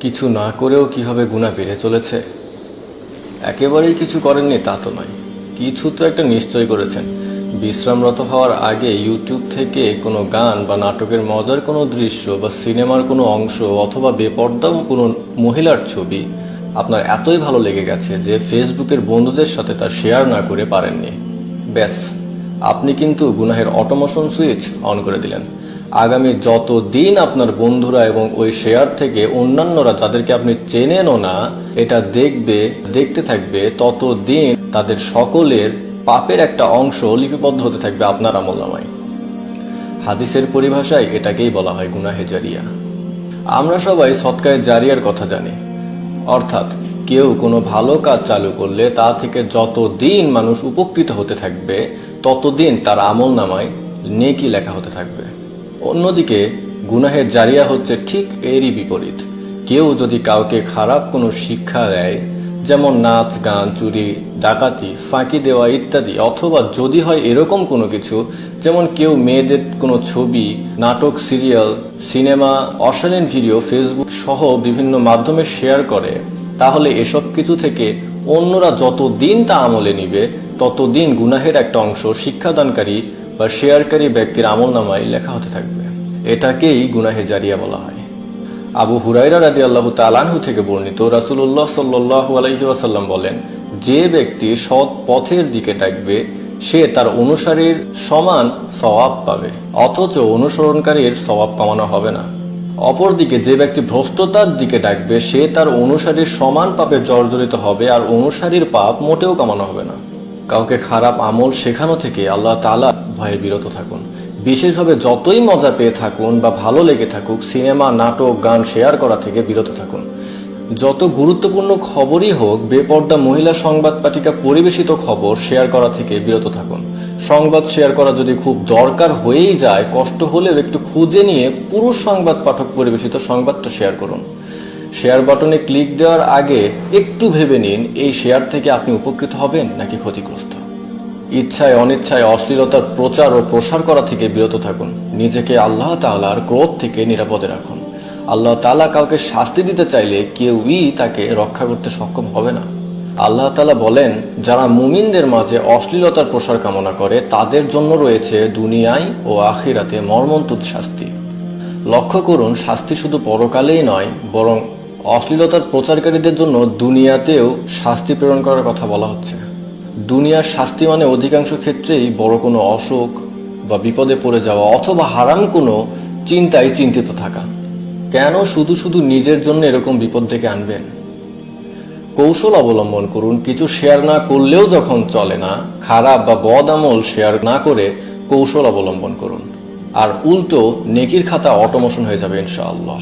কিছু না করেও কীভাবে গুণা বেড়ে চলেছে? একেবারেই কিছু করেননি তা তো নয়। কিছু তো একটা নিশ্চয় করেছেন। বিশ্রামরত হওয়ার আগে ইউটিউব থেকে কোনো গান বা নাটকের মজার কোনো দৃশ্য বা সিনেমার কোনো অংশ অথবা বেপর্দা কোনো মহিলার ছবি আপনার এতই ভালো লেগে গেছে যে ফেসবুকের বন্ধুদের সাথে তা শেয়ার না করে পারেননি। ব্যাস, আপনি কিন্তু গুনাহের অটোমোশন সুইচ অন করে দিলেন। আগামী যত দিন আপনার বন্ধুরা এবং ওই শেয়ার থেকে অন্যান্যরা যাদেরকে আপনি চেনেনও না, এটা দেখবে, দেখতে থাকবে, তত দিন তাদের সকলের পাপের একটা অংশ লিপিবদ্ধ হতে থাকবে আপনার আমলনামায়। হাদিসের পরিভাষায় এটাকেই বলা হয় গুনাহে জারিয়া। আমরা সবাই সৎকায় জারিয়ার কথা জানি। অর্থাৎ কেউ কোনো ভালো কাজ চালু করলে তা থেকে যত দিন মানুষ উপকৃত হতে থাকবে ততদিন তার আমল নামায় নেকি লেখা হতে থাকবে। অন্যদিকে, গুনাহের জারিয়া হচ্ছে ঠিক এরই বিপরীত। কেউ যদি কাউকে খারাপ কোনো শিক্ষা দেয়, যেমন নাচ, গান, চুরি, ডাকাতি, ফাঁকি দেওয়া ইত্যাদি, অথবা যদি হয় এরকম কোনো কিছু, যেমন কেউ মেয়েদের কোনো ছবি, নাটক, সিরিয়াল, সিনেমা, অশালীন ভিডিও, ফেসবুক সহ বিভিন্ন মাধ্যমে শেয়ার করে, তাহলে এসব কিছু থেকে অন্যরা যত দিন তা আমলে নিবে, ততদিন গুনাহের একটা অংশ শিক্ষাদানকারী বা শেয়ারকারী ব্যক্তির আমল নামায় লেখা হতে থাকবে। এটাকেই গুনাহে জারিয়া বলা হয়। আবু হুরাইরা রাদি আল্লাহ তালানহু থেকে বর্ণিত রাসুল্লাহ সাল্লাহ আলহি আসাল্লাম বলেন, যে ব্যক্তি সৎ পথের দিকে ডাকবে সে তার অনুসারীর সমান সওয়াব পাবে, অথচ অনুসরণকারীর স্বভাব কমানো হবে না। অপরদিকে যে ব্যক্তি ভ্রষ্টতার দিকে ডাকবে, সে তার অনুসারীর সমান পাপে জর্জরিত হবে, আর অনুসারীর পাপ মোটেও কমানো হবে না। কাউকে খারাপ আমল শেখানো থেকে আল্লাহ তালা ভয়ে বিরত থাকুন। বিশেষভাবে যতই মজা পেয়ে থাকুন বা ভালো লেগে থাকুক, সিনেমা, নাটক, গান শেয়ার করা থেকে বিরত থাকুন। যত গুরুত্বপূর্ণ খবরই হোক, বেপর্দা মহিলা সংবাদ পাঠিকা পরিবেশিত খবর শেয়ার করা থেকে বিরত থাকুন। সংবাদ শেয়ার করা যদি খুব দরকার হয়েই যায়, কষ্ট হলেও একটু খুঁজে নিয়ে পুরুষ সংবাদ পাঠক পরিবেশিত সংবাদটা শেয়ার করুন। শেয়ার বাটনে ক্লিক দেওয়ার আগে একটু ভেবে নিন, এই শেয়ার থেকে আপনি উপকৃত হবেন নাকি ক্ষতিগ্রস্ত। ইচ্ছায় অনিচ্ছায় অশ্লীলতার প্রচার ও প্রসার করা থেকে বিরত থাকুন। নিজেকে আল্লাহ তাআলার ক্রোধ থেকে নিরাপদে রাখুন। আল্লাহ তাআলা কাউকে শাস্তি দিতে চাইলে কেউই তাকে রক্ষা করতে সক্ষম হবে না। আল্লাহ তাআলা বলেন, যারা মুমিনদের মাঝে অশ্লীলতার প্রসার কামনা করে, তাদের জন্য রয়েছে দুনিয়ায় ও আখিরাতে মর্মন্তুদ শাস্তি। লক্ষ্য করুন, শাস্তি শুধু পরকালেই নয়, বরং অশ্লীলতার প্রচারকারীদের জন্য দুনিয়াতেও শাস্তি প্রেরণ করার কথা বলা হচ্ছে। দুনিয়ার শাস্তি মানে অধিকাংশ ক্ষেত্রেই বড় কোনো অসুখ বা বিপদে পড়ে যাওয়া অথবা হারাম কোনো চিন্তায় চিন্তিত থাকা। কেন শুধু শুধু নিজের জন্য এরকম বিপদ থেকে আনবেন? কৌশল অবলম্বন করুন, কিছু শেয়ার না করলেও যখন চলে না, খারাপ বা বদ আমল শেয়ার না করে কৌশল অবলম্বন করুন। আর উল্টো, নেকির খাতা অটোমোশন হয়ে যাবে ইনশাআল্লাহ।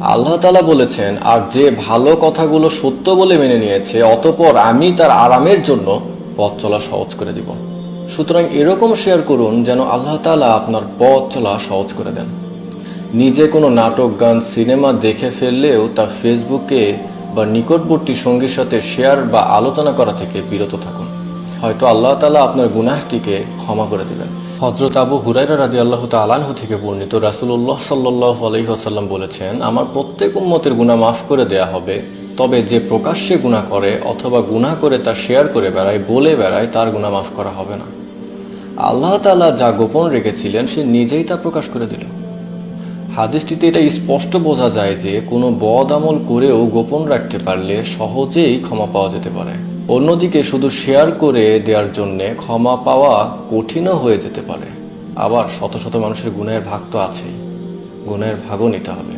আল্লাহ তালা বলেছেন, আর যে ভালো কথাগুলো সত্য বলে মেনে নিয়েছে, অতপর আমি তার আরামের জন্য পথ চলা সহজ করে দিব। সুতরাং এরকম শেয়ার করুন যেন আল্লাহ তালা আপনার পথ চলা সহজ করে দেন। নিজে কোনো নাটক, গান, সিনেমা দেখে ফেললেও তা ফেসবুকে বা নিকটবর্তী সঙ্গীর সাথে শেয়ার বা আলোচনা করা থেকে বিরত থাকুন। হয়তো আল্লাহ তালা আপনার গুনাহটিকে ক্ষমা করে দিবেন। হজরত আবু হুরাইরা রাজি আল্লাহ তালানহু থেকে বর্ণিত রাসুল্লাহ সাল্লাহ আলহিহাসাল্লাম বলেছেন, আমার প্রত্যেক উম্মতের গুণা মাফ করে দেয়া হবে। তবে যে প্রকাশ্যে গুণা করে অথবা গুণা করে তা শেয়ার করে বেড়ায়, বলে বেড়ায়, তার গুণা মাফ করা হবে না। আল্লাহ তালা যা গোপন রেখেছিলেন, সে নিজেই তা প্রকাশ করে দিল। হাদিসটিতে এটা স্পষ্ট বোঝা যায় যে, কোনো বদ আমল করেও গোপন রাখতে পারলে সহজেই ক্ষমা পাওয়া যেতে পারে। অন্যদিকে শুধু শেয়ার করে দেওয়ার জন্য ক্ষমা পাওয়া কঠিনও হয়ে যেতে পারে। আবার শত শত মানুষের গুণের ভাগ তো আছেই। গুণের ভাগও নিতে হবে।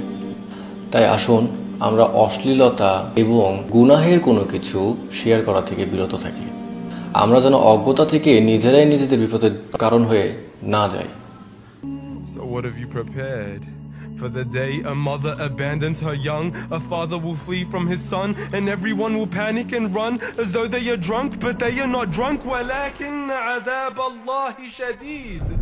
তাই আসুন আমরা অশ্লীলতা এবং গুনাহের কোনো কিছু শেয়ার করা থেকে বিরত থাকি। আমরা যেন অজ্ঞতা থেকে নিজেরাই নিজেদের বিপদের কারণ হয়ে না যাই। So, what have you prepared? For the day a mother abandons her young, a father will flee from his son, and everyone will panic and run as though they are drunk, but they are not drunk. ولكن عذاب الله شديد.